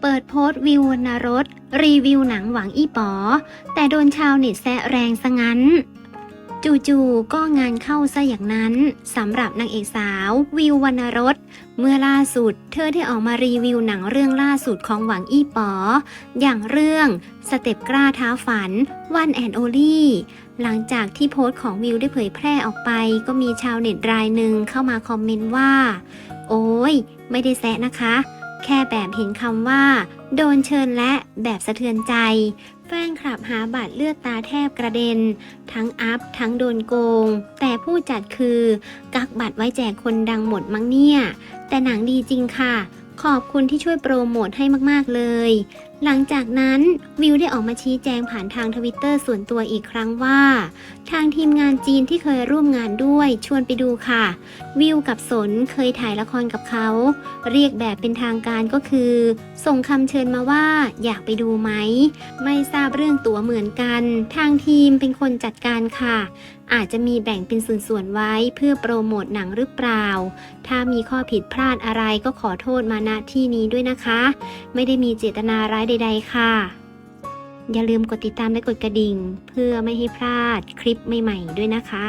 เปิดโพสต์วิววรรณรส รีวิวหนังหวังอีป๋อ แต่โดนชาวเน็ตแซะแรงซะงั้น จู่ๆก็งานเข้าซะอย่างนั้นสำหรับนางเอกสาว วิววรรณรส เมื่อล่าสุด เธอได้ออกมารีวิวหนังเรื่องล่าสุดของหวังอี้ป๋อ อย่างเรื่องสเต็ปกล้าท้าฝันวันแอนโอลี่หลังจากที่โพสต์ของวิวได้เผยแพร่ออกไป ก็มีชาวเน็ตรายหนึ่งเข้ามาคอมเมนต์ว่า โอ้ยไม่ได้แซะนะคะ แค่แบบเห็นคำว่า โดนเชิญและแบบสะเทือนใจ แฟนคลับหาบัตรเลือดตาแทบกระเด็น ทั้งอัพ ทั้งโดนโกง แต่ผู้จัดคือ กักบัตรไว้แจกคนดังหมดมั้งเนี่ย แต่หนังดีจริงค่ะ ขอบคุณที่ช่วยโปรโมทให้มาก ๆ เลย หลังจากนั้นวิวได้ออกมาชี้แจงผ่านทางทวิตเตอร์ส่วนตัวอีกครั้งว่า ทางทีมงานจีนที่เคยร่วมงานด้วยชวนไปดูค่ะ วิวกับสนเคยถ่ายละครกับเขา เรียกแบบเป็นทางการก็คือ ส่งคำเชิญมาว่าอยากไปดูไหม ไม่ทราบเรื่องตั๋วเหมือนกัน ทางทีมเป็นคนจัดการค่ะ อาจจะมีแบ่งเป็นส่วนๆไว้เพื่อโปรโมทหนังหรือเปล่า ถ้ามีข้อผิดพลาดอะไรก็ขอโทษมาณที่นี้ด้วยนะคะ ไม่ได้มีเจตนาร้ายใด ๆ ค่ะ อย่าลืมกดติดตามและกดกระดิ่ง เพื่อไม่ให้พลาดคลิปใหม่ ๆ ด้วยนะคะ